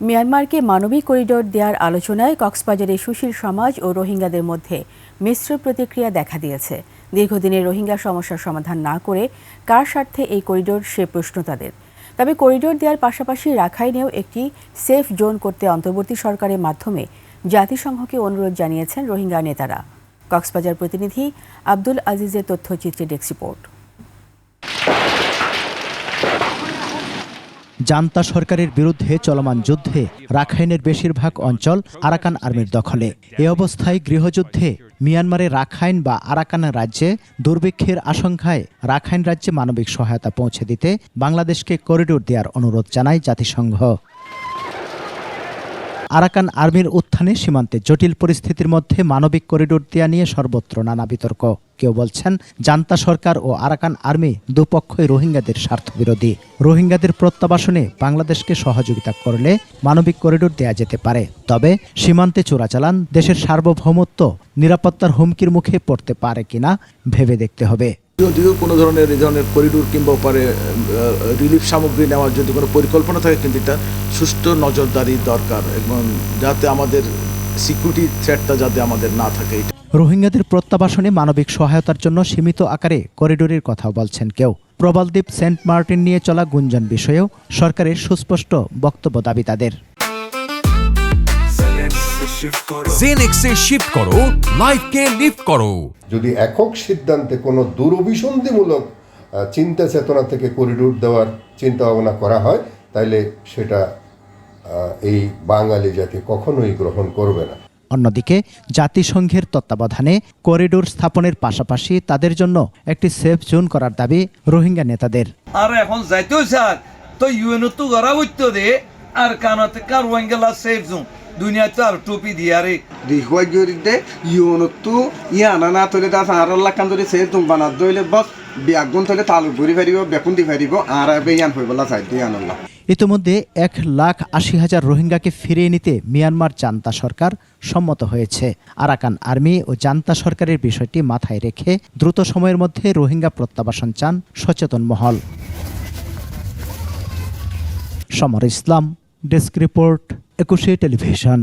মিয়ানমারকে মানবিক করিডোর দেওয়ার আলোচনায় কক্সবাজারে সুশীল সমাজ ও রোহিঙ্গাদের মধ্যে মিশ্র প্রতিক্রিয়া দেখা দিয়েছে। দীর্ঘদিনের রোহিঙ্গা সমস্যার সমাধান না করে কার স্বার্থে এই করিডোর, সে প্রশ্ন তাদের। তবে করিডোর দেওয়ার পাশাপাশি রাখাইনেও একটি সেফ জোন করতে অন্তর্বর্তী সরকারের মাধ্যমে জাতিসংঘকে অনুরোধ জানিয়েছেন রোহিঙ্গা নেতারা। কক্সবাজার প্রতিনিধি আব্দুল আজিজের তথ্যচিত্রে ডেস্ক রিপোর্ট। জান্তা সরকারের বিরুদ্ধে চলমান যুদ্ধে রাখাইনের বেশিরভাগ অঞ্চল আরাকান আর্মির দখলে। এ অবস্থায় গৃহযুদ্ধে মিয়ানমারের রাখাইন বা আরাকান রাজ্যে দুর্ভিক্ষের আশঙ্কায় রাখাইন রাজ্যে মানবিক সহায়তা পৌঁছে দিতে বাংলাদেশকে করিডোর দেওয়ার অনুরোধ জানায় জাতিসংঘ। আরাকান আর্মির উত্থানে সীমান্তে জটিল পরিস্থিতির মধ্যে মানবিক করিডোর দেয়া নিয়ে সর্বত্র নানা বিতর্ক। কেউ বলছেন, জান্তা সরকার ও আরাকান আর্মি দুপক্ষই রোহিঙ্গাদের স্বার্থবিরোধী। রোহিঙ্গাদের প্রত্যাবাসনে বাংলাদেশকে সহযোগিতা করলে মানবিক করিডোর দেয়া যেতে পারে। তবে সীমান্তে চোরাচালান, দেশের সার্বভৌমত্ব, নিরাপত্তার হুমকির মুখে পড়তে পারে কিনা ভেবে দেখতে হবে। যদিও কোনো ধরনের এই ধরনের করিডোর কিংবা ওপারে রিলিফ সামগ্রী নেওয়ার যদি কোনো পরিকল্পনা থাকে কিন্তু এটা সুষ্ঠু নজরদারি দরকার এবং যাতে আমাদের সিকিউরিটি থ্রেটটা যাতে আমাদের না থাকে, এটা রোহিঙ্গাদের প্রত্যাবাসনে মানবিক সহায়তার জন্য সীমিত আকারে করিডোরের কথাও বলছেন কেউ। প্রবালদ্বীপ সেন্ট মার্টিন নিয়ে চলা গুঞ্জন বিষয়েও সরকারের সুস্পষ্ট বক্তব্য দাবি তাদের। জেনেক্সে শিফট করো লাইফকে লিফট করো। যদি একক সিদ্ধান্তে কোনো দুরভিসন্ধিমূলক চিন্তা চেতনা থেকে করিডোর দেওয়ার চিন্তা ভাবনা করা হয় তাইলে সেটা এই বাঙালি জাতি কখনোই গ্রহণ করবে না। অন্যদিকে জাতিসংঘের তত্ত্বাবধানে করিডোর স্থাপনের পাশাপাশি তাদের জন্য একটি সেফ জোন করার দাবি রোহিঙ্গা নেতাদের। আর এখন যাইতেও স্যার তো ইউএনও তো গড়া হইতো দে আর কানাতে কার ওয়াঙ্গেলা সেফ জোন দুনিয়াতে আর টুপি দিয়ারে। দিহুয়াই জরিতে ইউনতো ইয়ানা না তলে দা সারল্লা কান যদি সে তুম বানা দইলে বস বিয়াগুন তলে তালু ভরি ফারিব বেকুন দি ফারিব আর আবে ইয়ান হইবলা সাইড দি আনল্লা ইতিমধ্যে এক লাখ আশি হাজার রোহিঙ্গাকে ফিরিয়ে নিতে মিয়ানমার জান্তা সরকার সম্মত হয়েছে। আরাকান আর্মি ও জান্তা সরকারের বিষয়টি মাথায় রেখে দ্রুত সময়ের মধ্যে রোহিঙ্গা প্রত্যাবাসন চান সচেতন মহল। Samar Islam desk report. Ekushey television.